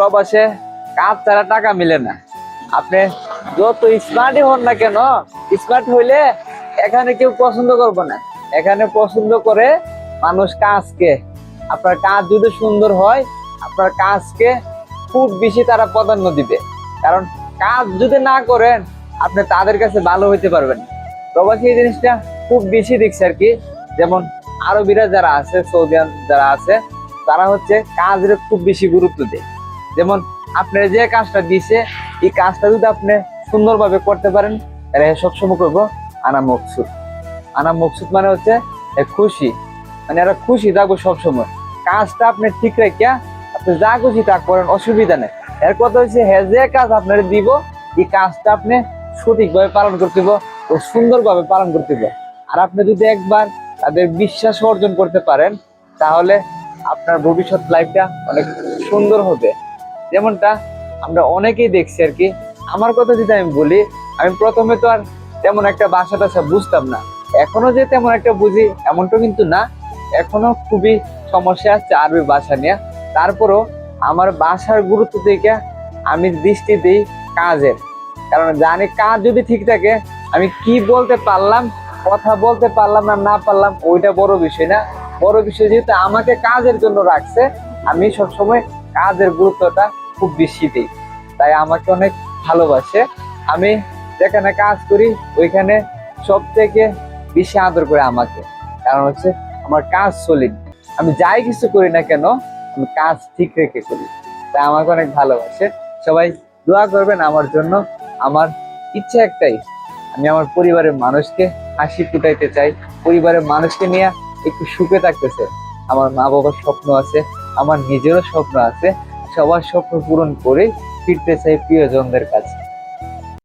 প্রবাসে কাজ ছাড়া টাকা মিলে না। আপনি যত স্মার্টই হন না কেন স্মার্ট হইলে এখানে কেউ পছন্দ করবে না। এখানে পছন্দ করে মানুষ কাজকে, আপনার কাজ যদি সুন্দর হয়, আপনার কাজকে খুব বেশি তারা প্রাধান্য দিবে। কারণ কাজ যদি না করেন, আপনি তাদের কাছে ভালো হইতে পারবেন প্রবাসী এই জিনিসটা খুব বেশি দেখছে আর কি। যেমন আরবিরা যারা আছে, সৌদিয়ান যারা আছে, তারা হচ্ছে কাজের খুব বেশি গুরুত্ব দেয়। যেমন আপনার যে কাজটা দিছে, এই কাজটা যদি আপনি সুন্দরভাবে করতে পারেন, তাহলে সবসময় করব আনা মকসুদ। আনা মকসুদ মানে হচ্ছে খুশি। মানে এরা খুশি থাকব সবসময়। কাজটা আপনি ঠিক রেখে আপনি যা খুশি তা করেন, অসুবিধা নেই। এর কথা হচ্ছে হ্যাঁ যে কাজ আপনার দিব, এই কাজটা আপনি সঠিকভাবে পালন করতে ও সুন্দরভাবে পালন করতে আর আপনি যদি একবার তাদের বিশ্বাস অর্জন করতে পারেন, তাহলে আপনার ভবিষ্যৎ লাইফটা অনেক সুন্দর হবে। যেমনটা আমরা অনেকেই দেখছি আর কি। আমার কথা যদি আমি বলি, আমি প্রথমে তো আর তেমন একটা ভাষা টাষা বুঝতাম না। এখনও যে তেমন একটা বুঝি, এমনটা কিন্তু না। এখনও খুবই সমস্যা আছে আরবি ভাষা নিয়ে। তারপরও আমার বাসার গুরুত্ব থেকে আমি দৃষ্টি দিই কাজের। কারণ জানি কাজ যদি ঠিক থাকে, আমি কি বলতে পারলাম, কথা বলতে পারলাম না না পারলাম, ওইটা বড় বিষয় না। বড় বিষয় যেহেতু আমাকে কাজের জন্য রাখছে, আমি সবসময় কাজের গুরুত্বটা খুব বেশি দিই। তাই আমাকে অনেক ভালোবাসে। আমি যেখানে কাজ করি, ওইখানে সব থেকে বেশি আদর করে আমাকে। কারণ হচ্ছে আমার কাজ সলিড আমি যাই কিছু করি না কেন, আমি কাজ ঠিক রেখে করি তাই আমাকে অনেক ভালোবাসে। সবাই দোয়া করবেন আমার জন্য। আমার ইচ্ছা একটাই, আমি আমার পরিবারের মানুষকে হাসি ফুটাইতে চাই। পরিবারের মানুষকে নিয়ে একটু সুখে থাকতেছে আমার মা বাবার স্বপ্ন আছে, আমার নিজেরও স্বপ্ন আছে। সবার স্বপ্ন পূরণ করে ফিরতে চাই প্রিয়জনদের কাছে।